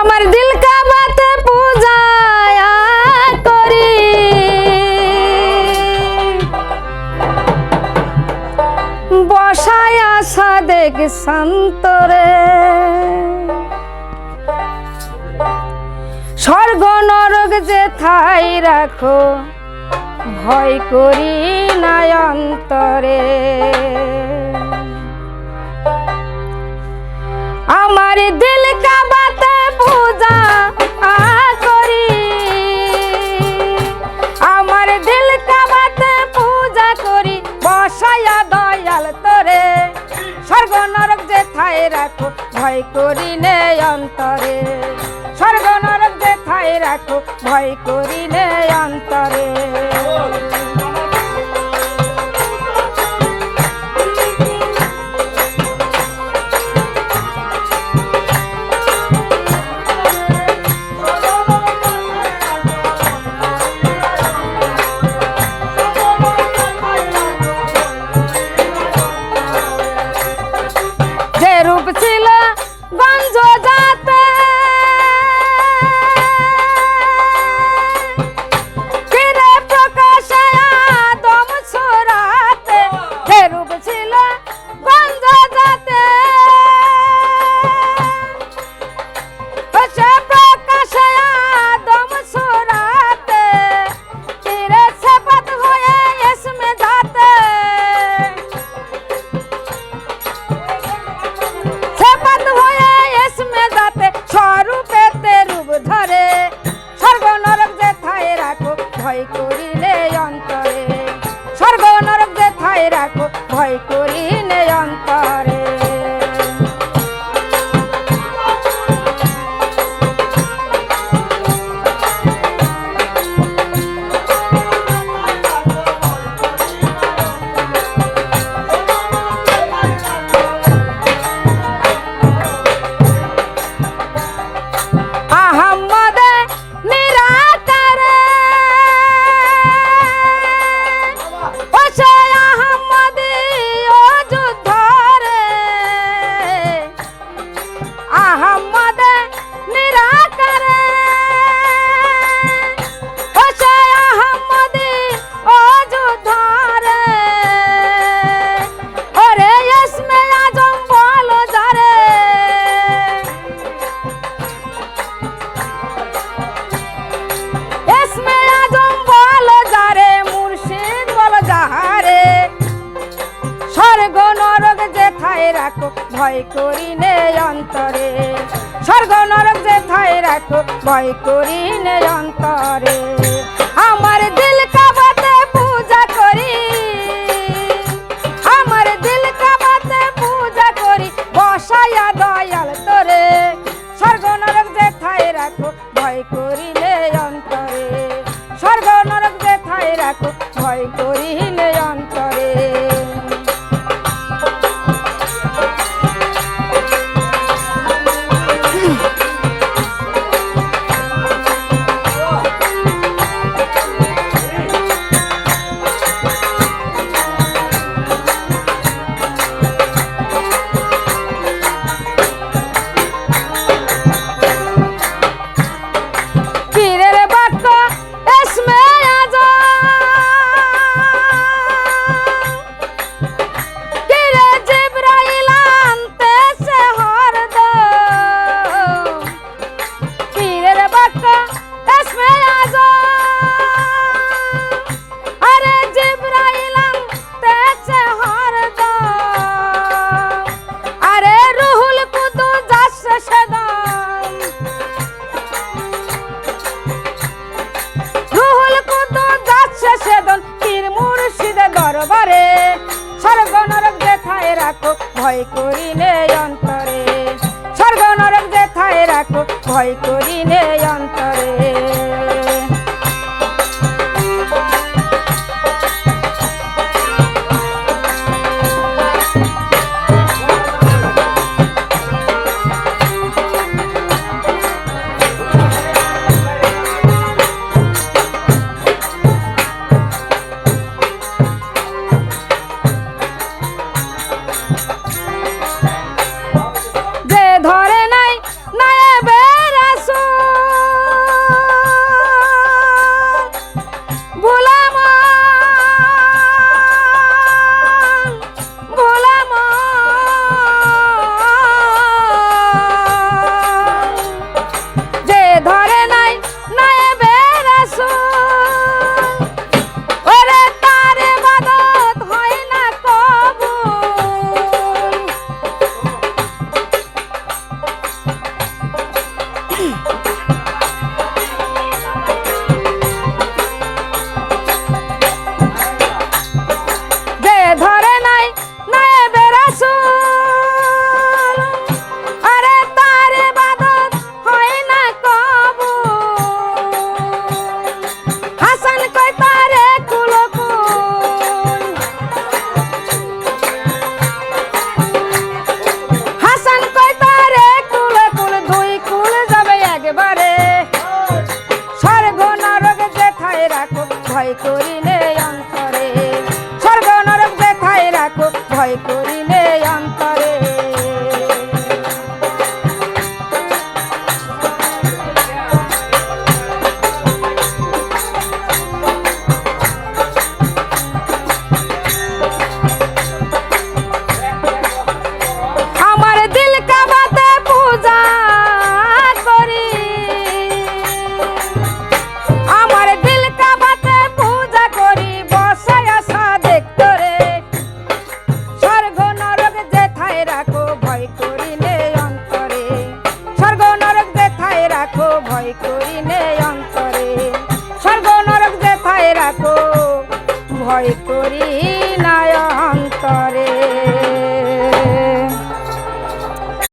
আমার দিল কাবাতে পূজায় করি। বসায় আসা দেখ সন্তরে স্বর্গ নরক যে থাই রাখো, ভয় করি অন্তরে। রাখো ভয় করি নে অন্তরে। স্বর্গ নরক যে থাই রাখো ভয় করি নে অন্তরে। যে থাই রাখো, ভয় করি নে অন্তরে। স্বর্গ নরক যে থাই রাখো, ভয় করি নে অন্তরে। আমার দিল কাবাতে পূজা করি, আমার দিল কাবাতে পূজা করি বসায়া দয়াল তোরে। স্বর্গ নরক যে রাখো, ভয় করিলে অন্তরে। স্বর্গ নরক যে রাখো, ভয় করিলে অন্তরে ভয় করিলে অন্তরে। স্বর্গ নরক যেথায় রাখো ভয় করিলে করিলে আমি অন্তরে। স্বর্গ নরক যে রাখো ভয় করি